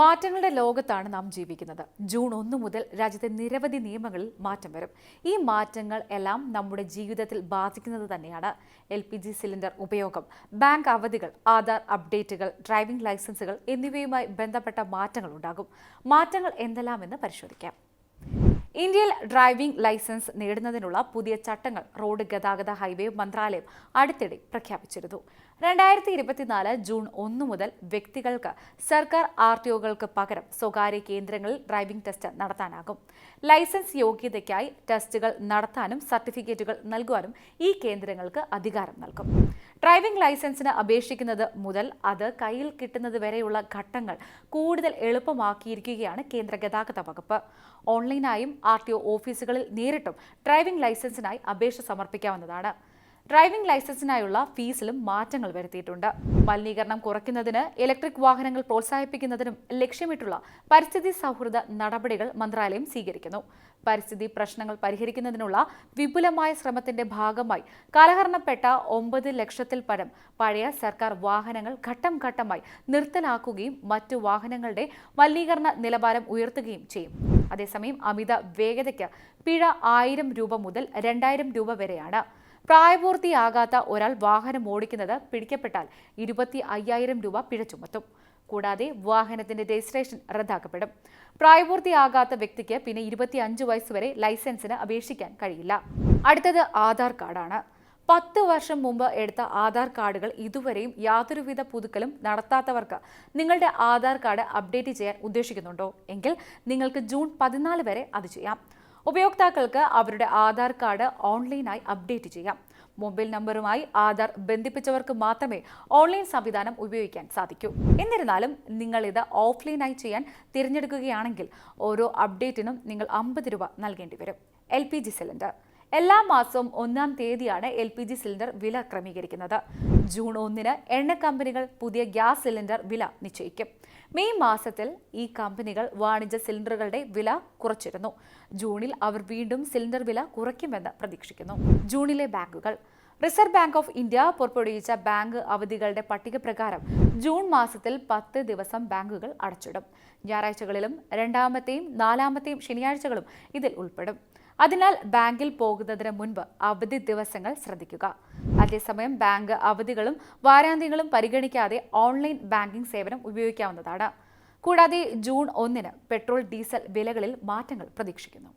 മാറ്റങ്ങളുടെ ലോകത്താണ് നാം ജീവിക്കുന്നത്. ജൂൺ ഒന്ന് മുതൽ രാജ്യത്തെ നിരവധി നിയമങ്ങളിൽ മാറ്റം വരും. ഈ മാറ്റങ്ങൾ എല്ലാം നമ്മുടെ ജീവിതത്തിൽ ബാധിക്കുന്നത് തന്നെയാണ് എൽ പി ജി സിലിണ്ടർ ഉപയോഗം. ബാങ്ക് അവധികൾ ആധാർ അപ്ഡേറ്റുകൾ ഡ്രൈവിംഗ് ലൈസൻസുകൾ എന്നിവയുമായി ബന്ധപ്പെട്ട മാറ്റങ്ങൾ ഉണ്ടാകും മാറ്റങ്ങൾ എന്തെല്ലാമെന്ന് പരിശോധിക്കാം. ഇന്ത്യയിൽ ഡ്രൈവിംഗ് ലൈസൻസ് നേടുന്നതിനുള്ള പുതിയ ചട്ടങ്ങൾ റോഡ് ഗതാഗത ഹൈവേ മന്ത്രാലയം അടുത്തിടെ പ്രഖ്യാപിച്ചിരുന്നു. രണ്ടായിരത്തി ഇരുപത്തിനാല് ജൂൺ ഒന്ന് മുതൽ വ്യക്തികൾക്ക് സർക്കാർ ആർ ടി ഒകൾക്ക് പകരം സ്വകാര്യ കേന്ദ്രങ്ങളിൽ ഡ്രൈവിംഗ് ടെസ്റ്റ് നടത്താനാകും. ലൈസൻസ് യോഗ്യതയ്ക്കായി ടെസ്റ്റുകൾ നടത്താനും സർട്ടിഫിക്കറ്റുകൾ നൽകുവാനും ഈ കേന്ദ്രങ്ങൾക്ക് അധികാരം നൽകും. ഡ്രൈവിംഗ് ലൈസൻസിന് അപേക്ഷിക്കുന്നത് മുതൽ അത് കയ്യിൽ കിട്ടുന്നത് വരെയുള്ള ഘട്ടങ്ങൾ കൂടുതൽ എളുപ്പമാക്കിയിരിക്കുകയാണ് കേന്ദ്ര ഗതാഗത വകുപ്പ്. ഓൺലൈനായും ആർ ഓഫീസുകളിൽ നേരിട്ടും ഡ്രൈവിംഗ് ലൈസൻസിനായി അപേക്ഷ സമർപ്പിക്കാവുന്നതാണ്. ഡ്രൈവിംഗ് ലൈസൻസിനായുള്ള ഫീസിലും മാറ്റങ്ങൾ വരുത്തിയിട്ടുണ്ട്. മലിനീകരണം കുറയ്ക്കുന്നതിന് ഇലക്ട്രിക് വാഹനങ്ങൾ പ്രോത്സാഹിപ്പിക്കുന്നതിനും ലക്ഷ്യമിട്ടുള്ള പരിസ്ഥിതി സൗഹൃദ നടപടികൾ മന്ത്രാലയം സ്വീകരിക്കുന്നു. പരിസ്ഥിതി പ്രശ്നങ്ങൾ പരിഹരിക്കുന്നതിനുള്ള വിപുലമായ ശ്രമത്തിന്റെ ഭാഗമായി കാലഹരണപ്പെട്ട ഒമ്പത് ലക്ഷത്തിൽ പരം പഴയ സർക്കാർ വാഹനങ്ങൾ ഘട്ടം ഘട്ടമായി നിർത്തലാക്കുകയും മറ്റു വാഹനങ്ങളുടെ മലിനീകരണ നിലവാരം ഉയർത്തുകയും ചെയ്യും. അതേസമയം അമിത വേഗതയ്ക്ക് പിഴ ആയിരം രൂപ മുതൽ രണ്ടായിരം രൂപ വരെയാണ്. പ്രായപൂർത്തിയാകാത്ത ഒരാൾ വാഹനം ഓടിക്കുന്നത് പിടിക്കപ്പെട്ടാൽ ഇരുപത്തി അയ്യായിരം രൂപ പിഴ ചുമത്തും. കൂടാതെ വാഹനത്തിന്റെ രജിസ്ട്രേഷൻ റദ്ദാക്കപ്പെടും. പ്രായപൂർത്തിയാകാത്ത വ്യക്തിക്ക് പിന്നെ ഇരുപത്തി അഞ്ച് വയസ്സ് വരെ ലൈസൻസിന് അപേക്ഷിക്കാൻ കഴിയില്ല. അടുത്തത് ആധാർ കാർഡാണ്. പത്ത് വർഷം മുമ്പ് എടുത്ത ആധാർ കാർഡുകൾ ഇതുവരെയും യാതൊരുവിധ പുതുക്കലും നടത്താത്തവർക്ക് നിങ്ങളുടെ ആധാർ കാർഡ് അപ്ഡേറ്റ് ചെയ്യാൻ ഉദ്ദേശിക്കുന്നുണ്ടോ? എങ്കിൽ നിങ്ങൾക്ക് ജൂൺ പതിനാല് വരെ അത് ചെയ്യാം. ഉപയോക്താക്കൾക്ക് അവരുടെ ആധാർ കാർഡ് ഓൺലൈനായി അപ്ഡേറ്റ് ചെയ്യാം. മൊബൈൽ നമ്പറുമായി ആധാർ ബന്ധിപ്പിച്ചവർക്ക് മാത്രമേ ഓൺലൈൻ സംവിധാനം ഉപയോഗിക്കാൻ സാധിക്കൂ. എന്നിരുന്നാലും നിങ്ങൾ ഇത് ഓഫ്ലൈനായി ചെയ്യാൻ തിരഞ്ഞെടുക്കുകയാണെങ്കിൽ ഓരോ അപ്ഡേറ്റിനും നിങ്ങൾ അമ്പത് രൂപ നൽകേണ്ടി വരും. L P G cylinder. എല്ലാ മാസവും ഒന്നാം തീയതിയാണ് എൽ പി ജി സിലിണ്ടർ വില ക്രമീകരിക്കുന്നത്. ജൂൺ ഒന്നിന് എണ്ണ കമ്പനികൾ പുതിയ ഗ്യാസ് സിലിണ്ടർ വില നിശ്ചയിക്കും. മെയ് മാസത്തിൽ ഈ കമ്പനികൾ വാണിജ്യ സിലിണ്ടറുകളുടെ വില കുറച്ചിരുന്നു. ജൂണിൽ അവർ വീണ്ടും സിലിണ്ടർ വില കുറയ്ക്കുമെന്ന് പ്രതീക്ഷിക്കുന്നു. ജൂണിലെ ബാങ്കുകൾ. റിസർവ് ബാങ്ക് ഓഫ് ഇന്ത്യ പുറപ്പെടുവിച്ച ബാങ്ക് അവധികളുടെ പട്ടിക പ്രകാരം ജൂൺ മാസത്തിൽ പത്ത് ദിവസം ബാങ്കുകൾ അടച്ചിടും. ഞായറാഴ്ചകളിലും രണ്ടാമത്തെയും നാലാമത്തെയും ശനിയാഴ്ചകളും ഇതിൽ ഉൾപ്പെടും. അതിനാൽ ബാങ്കിൽ പോകുന്നതിന് മുൻപ് അവധി ദിവസങ്ങൾ ശ്രദ്ധിക്കുക. അതേസമയം ബാങ്ക് അവധികളും വാരാന്ത്യങ്ങളും പരിഗണിക്കാതെ ഓൺലൈൻ ബാങ്കിംഗ് സേവനം ഉപയോഗിക്കാവുന്നതാണ്. കൂടാതെ ജൂൺ ഒന്നിന് പെട്രോൾ ഡീസൽ വിലകളിൽ മാറ്റങ്ങൾ പ്രതീക്ഷിക്കുന്നു.